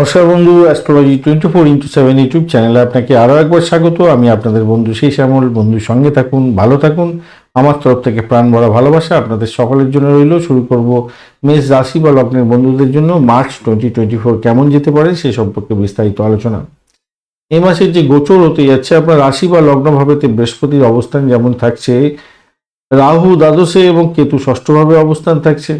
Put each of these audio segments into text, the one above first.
নমস্কার বন্ধু astrology twenty four into seven YouTube চ্যানেলে আপনাকে আরও একবার স্বাগত। আমি আপনাদের বন্ধু সেই শ্যামল। বন্ধুর সঙ্গে থাকুন, ভালো থাকুন। আমার তরফ থেকে প্রাণ ভরা ভালোবাসা আপনাদের সকলের জন্য রইল। শুরু করব মেষ রাশি বা লগ্নের বন্ধুদের জন্য মার্চ টোয়েন্টি টোয়েন্টি ফোর কেমন যেতে পারে সে সম্পর্কে বিস্তারিত আলোচনা। এই মাসের যে গোচর হতে যাচ্ছে, আপনার রাশি বা লগ্ন ভাবেতে বৃহস্পতির অবস্থান যেমন থাকছে, রাহু দ্বাদশে এবং কেতু ষষ্ঠভাবে অবস্থান থাকছে।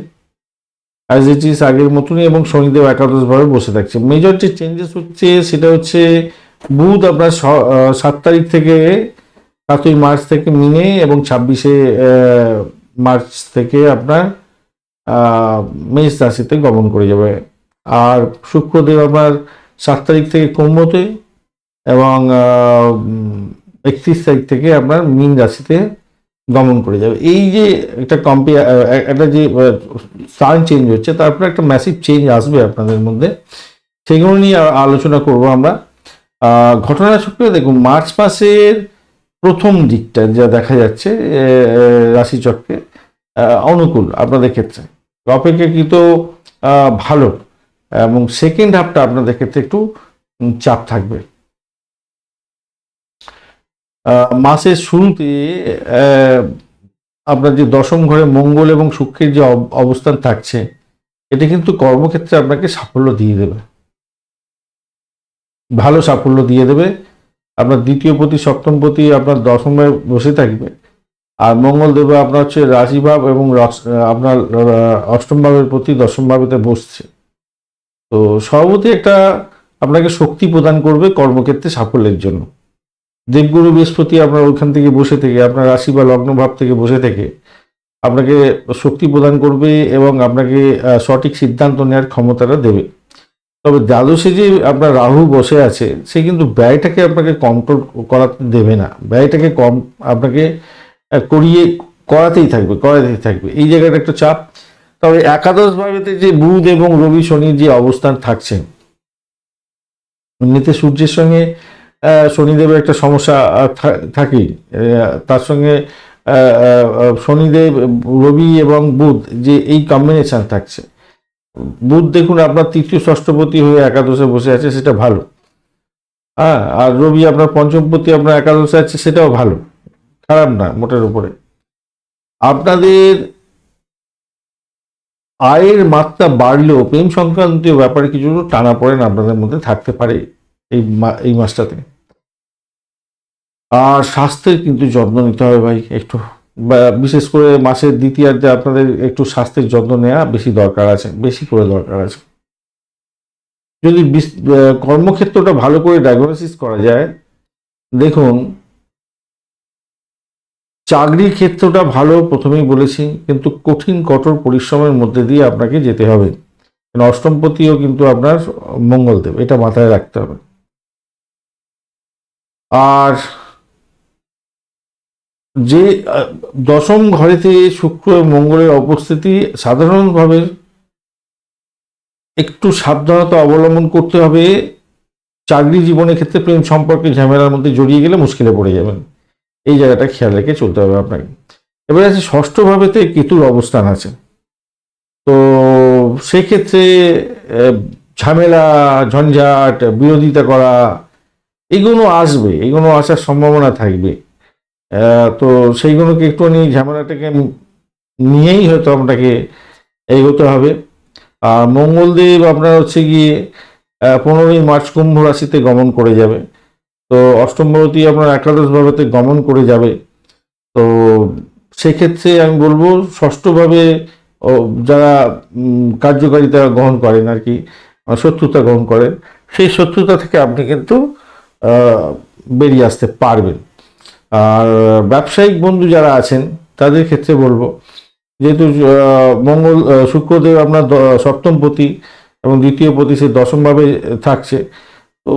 অ্যাজ ইট ইজ আগের মতনই এবং শনিদেব একাদশভাবে বসে থাকছে। মেজর যে চেঞ্জেস হচ্ছে, সেটা হচ্ছে বুধ আপনার সাত তারিখ থেকে সাতই মার্চ থেকে মিনে এবং ছাব্বিশে মার্চ থেকে আপনার মেষ রাশিতে গমন করে যাবে। আর শুক্রদেব আপনার সাত তারিখ থেকে কুম্ভতে এবং একত্রিশ তারিখ থেকে আপনার মীন রাশিতে গমন করে যাবে। এই যে একটা কম্পেয়ার একটা যে স্থান চেঞ্জ হচ্ছে, তারপরে একটা ম্যাসিভ চেঞ্জ আসবে আপনাদের মধ্যে। সেগুলো নিয়ে আলোচনা করব আমরা। ঘটনা চক্রে দেখুন, মার্চ মাসের প্রথম দিকটা যা দেখা যাচ্ছে রাশিচক্রে অনুকূল আপনাদের ক্ষেত্রে। অপেক্ষাকৃত ভালো। এবং সেকেন্ড হাফটা আপনাদের ক্ষেত্রে একটু চাপ থাকবে। মাসের শুরুতে আপনার যে দশম ঘরে মঙ্গল এবং শুক্রের যে অব- অবস্থান থাকছে, এটা কিন্তু কর্মক্ষেত্রে আপনাকে সাফল্য দিয়ে দেবে। ভালো সাফল্য দিয়ে দেবে। আপনার দ্বিতীয় প্রতি সপ্তম প্রতি আপনার দশমে বসে থাকবে। আর মঙ্গল দেবে আপনার হচ্ছে রাশিভাব এবং আপনার অষ্টম ভাবের প্রতি দশম ভাবেতে বসছে। তো সর্বতি একটা আপনাকে শক্তি প্রদান করবে কর্মক্ষেত্রে সাফল্যের জন্য। দেবগুরু বৃহস্পতি আপনার ওইখান থেকে বসে থেকে, আপনার রাশি বা লগ্ন ভাব থেকে বসে থেকে, আপনাকে শক্তি প্রদান করবে এবং আপনাকে সঠিক সিদ্ধান্ত নেওয়ার ক্ষমতাটা দেবে। তবে দ্বাদশে যে আপনার রাহু বসে আছে, সে কিন্তু ব্যয়টাকে আপনাকে কন্ট্রোল করাতে দেবে না। ব্যয়টাকে কম আপনাকে করিয়ে করাতেই থাকবে করাতেই থাকবে। এই জায়গাটা একটা চাপ। তবে একাদশ ভাবেতে যে বুধ এবং রবি শনির যে অবস্থান থাকছে এমনিতে সূর্যের সঙ্গে শনিদেবের একটা সমস্যা আহ, থা- থাকেই। তার সঙ্গে শনিদেব রবি এবং বুধ যে এই কম্বিনেশন থাকছে। বুধ দেখুন আপনার তৃতীয় ষষ্ঠপতি হয়ে একাদশে বসে আছে সেটা ভালো। হ্যাঁ আর রবি আপনার পঞ্চমপতি আপনার একাদশে আছে সেটাও ভালো। খারাপ না মোটের উপরে। আপনাদের আয়ের মাত্রা বাড়লেও প্রেম সংক্রান্ত ব্যাপারে কিছু টানা পড়েন আপনাদের মধ্যে থাকতে পারে এই এই মাসটাতে। আর স্বাস্থ্যের কিন্তু যত্ন নিতে হবে ভাই, একটু বিশেষ করে মাসের দ্বিতীয়ার্ধে আপনাদের একটু স্বাস্থ্যের যত্ন নেওয়া বেশি দরকার আছে, বেশি করে দরকার আছে। যদি কর্মক্ষেত্রটা ভালো করে ডায়াগনোসিস করা যায়, দেখুন, চাকরির ক্ষেত্রটা ভালো প্রথমেই বলেছি, কিন্তু কঠিন, কঠোর পরিশ্রমের মধ্যে দিয়ে আপনাকে যেতে হবে। অষ্টমপতিও কিন্তু আপনার মঙ্গলদেব, এটা মাথায় রাখতে হবে। আর যে দশম ঘরেতে শুক্র মঙ্গলের উপস্থিতি সাধারণভাবে একটু সাবধানতা অবলম্বন করতে হবে। চাকরি জীবনের ক্ষেত্রে প্রেম সম্পর্কে ঝামেলার মধ্যে জড়িয়ে গেলে মুশকিলে পড়ে যাবেন। এই জায়গাটা খেয়াল রেখে চলতে হবে আপনাকে। এবার আছে ষষ্ঠভাবেতে কেতুর অবস্থান আছে। তো সেক্ষেত্রে ঝামেলা, ঝঞ্ঝাট, বিরোধিতা করা, এগুলো আসবে, এগুলো আসার সম্ভাবনা থাকবে। তো সেইগুলোকে একটুখানি ঝামেলাটাকে নিয়েই হয়তো আপনাকে এগোতে হবে। আর মঙ্গলদেব আপনার হচ্ছে গিয়ে পনেরোই মার্চ কুম্ভ রাশিতে গমন করে যাবে। তো অষ্টম ভাবতী আপনার একাদশ ভাবেতে গমন করে যাবে। তো সেক্ষেত্রে আমি বলব, ষষ্ঠভাবে যারা কার্যকারিতা গ্রহণ করেন আর কি শত্রুতা গ্রহণ করেন, সেই শত্রুতা থেকে আপনি কিন্তু বেরিয়ে আসতে পারবেন। আর ব্যবসায়িক বন্ধু যারা আছেন, তাদের ক্ষেত্রে বলব, যেহেতু মঙ্গল শুক্রদেব আপনার সপ্তম পতি এবং দ্বিতীয় পতি সে দশমভাবে থাকছে, তো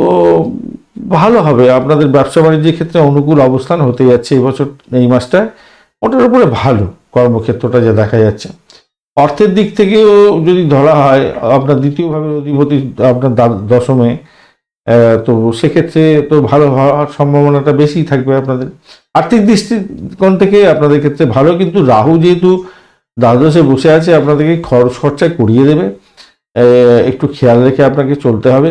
ভালো হবে। আপনাদের ব্যবসা বাণিজ্যের ক্ষেত্রে অনুকূল অবস্থান হতে যাচ্ছে এই বছর, এই মাসটায়। ওটার উপরে ভালো কর্মক্ষেত্রটা যা দেখা যাচ্ছে। অর্থের দিক থেকেও যদি ধরা হয়, আপনার দ্বিতীয়ভাবে অধিপতি আপনার দশমে তো সেক্ষেত্রে তো ভালো হওয়ার সম্ভাবনাটা বেশি থাকবে আপনাদের। আর্থিক দৃষ্টিকোণ থেকে আপনাদের ক্ষেত্রে ভালো, কিন্তু রাহু যেহেতু দ্বাদশে বসে আছে, আপনাদেরকে খরচ খরচা করিয়ে দেবে। একটু খেয়াল রেখে আপনাকে চলতে হবে।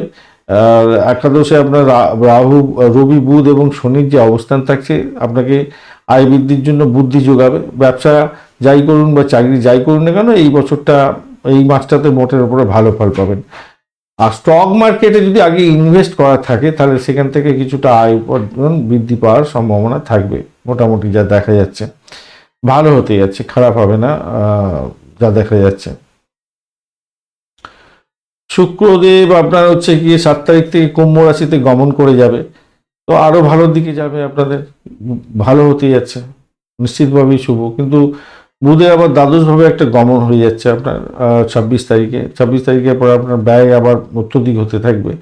আর একাদশে আপনার রাহু, রবি, বুধ এবং শনির যে অবস্থান থাকছে, আপনাকে আয় বৃদ্ধির জন্য বুদ্ধি যোগাবে। ব্যবসা যাই করুন বা চাকরি যাই করুন না কেন, এই বছরটা, এই মাসটাতে মোটের উপরে ভালো ফল পাবেন। আর স্টক মার্কেটে যদি আগে ইনভেস্ট করা থাকে, তাহলে সেখান থেকে কিছুটা আয় উপার্জন বৃদ্ধি পাওয়ার সম্ভাবনা থাকবে। মোটামুটি যা দেখা যাচ্ছে। ভালো হতে যাচ্ছে, খারাপ হবে না যা দেখা যাচ্ছে। শুক্রদেব আপনার হচ্ছে গিয়ে সাত তারিখ থেকে কুম্ভ রাশিতে গমন করে যাবে। তো আরও ভালোর দিকে যাবে আপনাদের। ভালো হতে যাচ্ছে। নিশ্চিতভাবেই শুভ। কিন্তু বুধে আবার দ্বাদশভাবে একটা গমন হয়ে যাচ্ছে আপনার ছাব্বিশ তারিখে। ছাব্বিশ তারিখের পরে আপনার ব্যয় আবার অত্যধিক হতে থাকবে।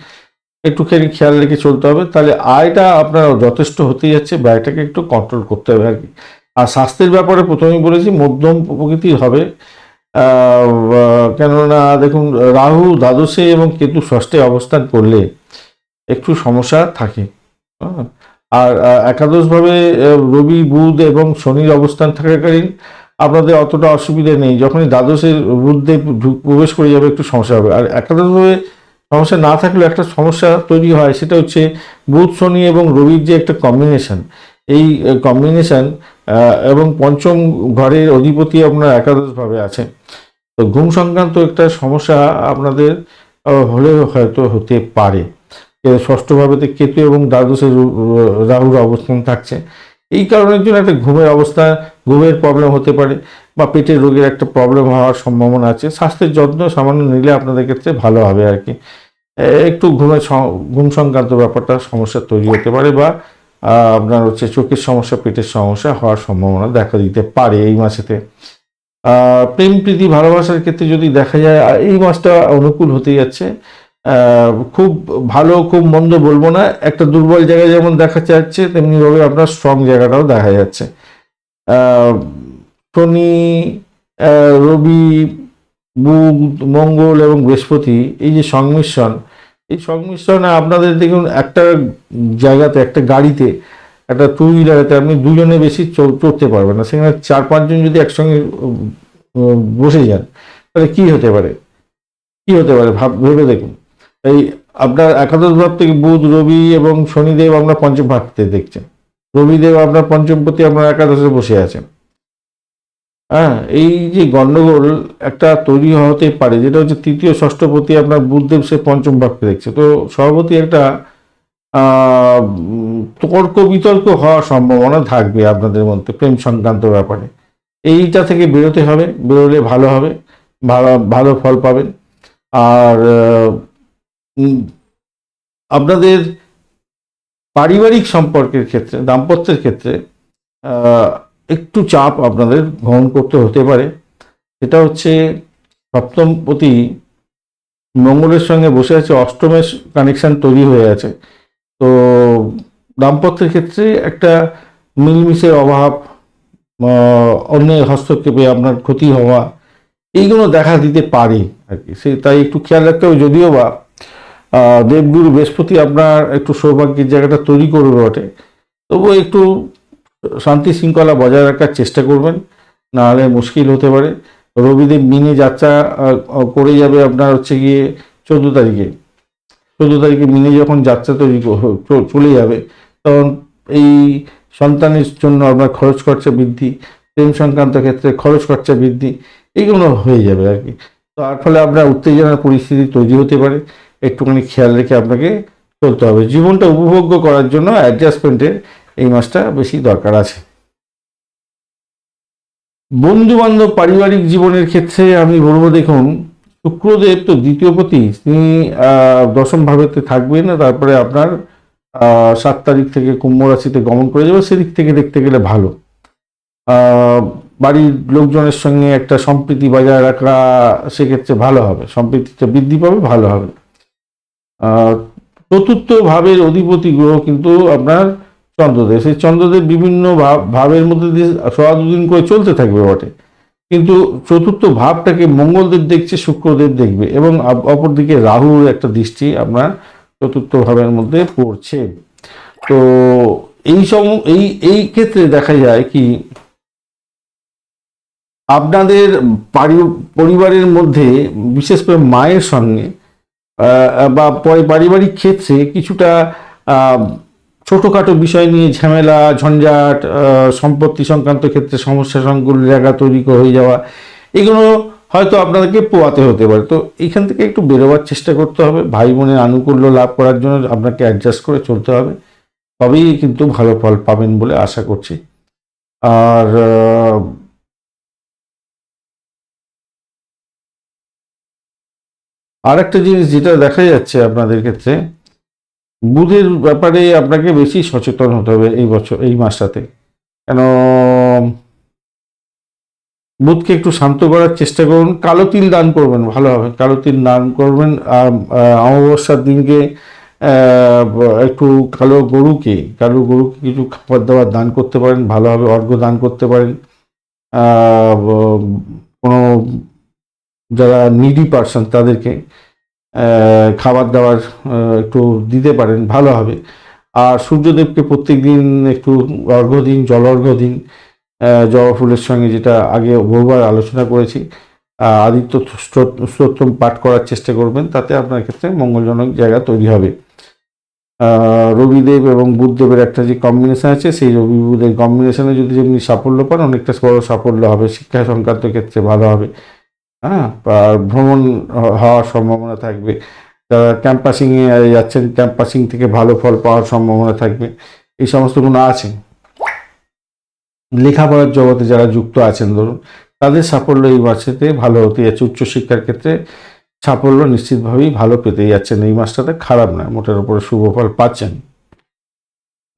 একটুখানি খেয়াল রেখে চলতে হবে। তাহলে আয়টা আপনার যথেষ্ট হতে যাচ্ছে, ব্যয়টাকে একটু কন্ট্রোল করতে হবে আর কি। আর স্বাস্থ্যের ব্যাপারে প্রথমেই বলেছি, মধ্যম প্রকৃতির হবে। কেননা দেখুন, রাহু, দ্বাদশে এবং কেতু ষষ্ঠে অবস্থান করলে একটু সমস্যা থাকে। হ্যাঁ। আর একাদশভাবে রবি, বুধ এবং শনির অবস্থান থাকাকালীন আপনাদের অতটা অসুবিধা নেই। যখনই দ্বাদশের ঢু- প্রবেশ করে যাবে, একটু সমস্যা হবে। আর একাদশভাবে সমস্যা না থাকলেও একটা সমস্যা তৈরি হয়, সেটা হচ্ছে বুধ, শনি এবং রবির যে একটা কম্বিনেশন এই কম্বিনেশন এবং পঞ্চম ঘরের অধিপতি আপনার একাদশভাবে আছে তো ঘুম সংক্রান্ত একটা সমস্যা আপনাদের হলে হয়তো হতে পারে। ষষ্ঠভাবেতে কেতু এবং দ্বাদশে রু- রাহুর অবস্থান থাকছে। এই কারণের জন্য একটা ঘুমের অবস্থা, ঘুমের প্রবলেম হতে পারে বা পেটের রোগের একটা প্রবলেম হওয়ার সম্ভাবনা আছে। স্বাস্থ্যের যত্ন সামান্য নিলে আপনাদের ক্ষেত্রে ভালো হবে আর কি। একটু ঘুমের ঘুম সংক্রান্ত ব্যাপারটা সমস্যা তৈরি হতে পারে বা আপনার হচ্ছে চোখের সমস্যা, পেটের সমস্যা হওয়ার সম্ভাবনা দেখা দিতে পারে এই মাসেতে। প্রেম, প্রীতি, ভালোবাসার ক্ষেত্রে যদি দেখা যায় এই মাসটা অনুকূল হতে যাচ্ছে। খুব ভালো, খুব মন্দ বলব না। একটা দুর্বল জায়গায় যেমন দেখা যাচ্ছে তেমনি ভাবে আপনার স্ট্রং জায়গাটাও দেখা যাচ্ছে। শনি রবি, বুধ, মঙ্গল এবং বৃহস্পতি, এই যে সংমিশ্রণ, এই সংমিশ্রণে আপনাদের দেখুন একটা জায়গাতে, একটা গাড়িতে, একটা টু হুইলারেতে আপনি দুজনে বেশি চড়তে পারবেন না। সেখানে চার, পাঁচজন যদি একসঙ্গে বসে যান, তাহলে কি হতে পারে? কি হতে পারে? ভাব, ভেবে দেখুন। এই আপনার একাদশ ভাব থেকে বুধ, রবি এবং শনিদেব আপনার পঞ্চম ভাবতে দেখছেন। রবিদেব আপনার পঞ্চমপতি আপনার একাদশে বসে আছেন। হ্যাঁ এই যে গন্ডগোল একটা তৈরি হতে পারে, যেটা হচ্ছে তৃতীয় ষষ্ঠপতি আপনার বুধদেব সে পঞ্চম ভাবকে দেখছে। তো সভাপতি একটা তর্ক বিতর্ক হওয়ার সম্ভাবনা থাকবে আপনাদের মধ্যে, প্রেম সংক্রান্ত ব্যাপারে। এইটা থেকে বেরোতে হবে, বেরোলে ভালো হবে, ভালো ভালো ফল পাবেন। আর আপনাদের পারিবারিক সম্পর্কের ক্ষেত্রে, দাম্পত্যের ক্ষেত্রে একটু চাপ আপনাদের গ্রহণ করতে হতে পারে। সেটা হচ্ছে সপ্তমপতি মঙ্গলের সঙ্গে বসে আছে, অষ্টমের কানেকশান তৈরি হয়ে আছে। তো দাম্পত্যের ক্ষেত্রে একটা মিলমিশের অভাব অন্যের হস্তক্ষেপে আপনার ক্ষতি হওয়া, এইগুলো দেখা দিতে পারে আর কি। সে তাই একটু খেয়াল রাখতে হবে, যদিও বা দেবগুরু বৃহস্পতি আপনার একটু সৌভাগ্যের জায়গাটা তৈরি করবে বটে। তবুও একটু শান্তি শৃঙ্খলা বজায় রাখার চেষ্টা করবেন, নাহলে মুশকিল হতে পারে। রবিদেব মিনে যাত্রা করে যাবে আপনার হচ্ছে গিয়ে চোদ্দ তারিখে। চোদ্দ তারিখে মিনে যখন যাত্রা তৈরি চলে যাবে, তখন এই সন্তানের জন্য আপনার খরচ খরচা বৃদ্ধি, প্রেম সংক্রান্ত ক্ষেত্রে খরচ খরচা বৃদ্ধি এইগুলো হয়ে যাবে আর কি। তো তার ফলে আপনার উত্তেজনার পরিস্থিতি তৈরি হতে পারে। একটুখানি খেয়াল রেখে আপনাকে চলতে হবে। জীবনটা উপভোগ্য করার জন্য অ্যাডজাস্টমেন্টের এই মাসটা বেশি দরকার আছে। বন্ধু বান্ধব পারিবারিক জীবনের ক্ষেত্রে আমি বলব, দেখুন, শুক্রদেব তো দ্বিতীয় পতি, তিনি দশম ভাবেতে থাকবেন না, তারপরে আপনার সাত তারিখ থেকে কুম্ভ রাশিতে গমন করে যাবে, সেদিক থেকে দেখতে গেলে ভালো। বাড়ির লোকজনের সঙ্গে একটা সম্প্রীতি বজায় রাখা সেক্ষেত্রে ভালো হবে। সম্প্রীতিটা বৃদ্ধি পাবে, ভালো হবে। চতুর্থ ভাবের অধিপতি গ্রহ কিন্তু আপনার চন্দ্রদেব। সেই চন্দ্রদেব বিভিন্ন ভাব, ভাবের মধ্যে দিয়ে সোয়া দুদিন করে চলতে থাকবে বটে। কিন্তু চতুর্থ ভাবটাকে মঙ্গলদেব দেখছে, শুক্রদেব দেখবে এবং অপ- অপরদিকে রাহুর একটা দৃষ্টি আপনার চতুর্থ ভাবের মধ্যে পড়ছে। তো এই সম, এই এই ক্ষেত্রে দেখা যায় কি, আপনাদের পারি- পরিবারের মধ্যে, বিশেষ করে মায়ের সঙ্গে বা পরি- পারিবারিক ক্ষেত্রে কিছুটা ছোটোখাটো বিষয় নিয়ে ঝামেলা, ঝঞ্ঝাট সম্পত্তি সংক্রান্ত ক্ষেত্রে সমস্যা সংকুল, জায়গা তৈরি হয়ে যাওয়া, এগুলো হয়তো আপনাদেরকে পোয়াতে হতে পারে। তো এখান থেকে একটু বেরোবার চেষ্টা করতে হবে। ভাই বোনের আনুকূল্য লাভ করার জন্য আপনাকে অ্যাডজাস্ট করে চলতে হবে। তবেই কিন্তু ভালো ফল পাবেন বলে আশা করছি। আর আর একটা জিনিস যেটা দেখা যাচ্ছে আপনাদের ক্ষেত্রে, বুধের ব্যাপারে আপনাকে বেশি সচেতন হতে হবে এই বছর, এই মাসটাতে। কেন, বুধকে একটু শান্ত করার চেষ্টা করুন। কালো তিল দান করবেন, ভালো হবে। কালো তিল দান করবেন অমাবস্যার দিনকে একটু কালো গরুকে কালো গরুকে কিছু খাবার দাবার দান করতে পারেন ভালোভাবে অর্ঘ্য দান করতে পারেন। কোনো যারা নিডি পার্সন তাদেরকে খাবার দাবার একটু দিতে পারেন, ভালো হবে। আর সূর্যদেবকে প্রত্যেক দিন একটু অর্ঘ্য দিন, জল অর্ঘ্য দিন। জবা ফুলের সঙ্গে যেটা আগে বহুবার আলোচনা করেছি আদিত্য স্তোত- স্তোত্রম পাঠ করার চেষ্টা করবেন, তাতে আপনার ক্ষেত্রে মঙ্গলজনক জায়গা তৈরি হবে। রবিদেব এবং বুধদেবের একটা যে কম্বিনেশন আছে, সেই রবি বুধের কম্বিনেশনে যদি যেমনি সাফল্য পান, অনেকটা বড় সাফল্য হবে। শিক্ষা সংক্রান্ত ক্ষেত্রে ভালো হবে। হ্যাঁ। ভ্রমণ হওয়ার সম্ভাবনা থাকবে। যারা ক্যাম্পাসিংয়ে যাচ্ছেন ক্যাম্পাসিং থেকে ভালো ফল পাওয়ার সম্ভাবনা থাকবে। এই সমস্ত গুণ আছে। লেখাপড়ার জগতে যারা যুক্ত আছেন, ধরুন, তাদের সাফল্য এই মাসেতে ভালো হতে যাচ্ছে। উচ্চশিক্ষার ক্ষেত্রে সাফল্য নিশ্চিতভাবেই ভালো পেতে যাচ্ছেন। এই মাসটাতে খারাপ নয়, মোটের উপরে শুভ ফল পাচ্ছেন।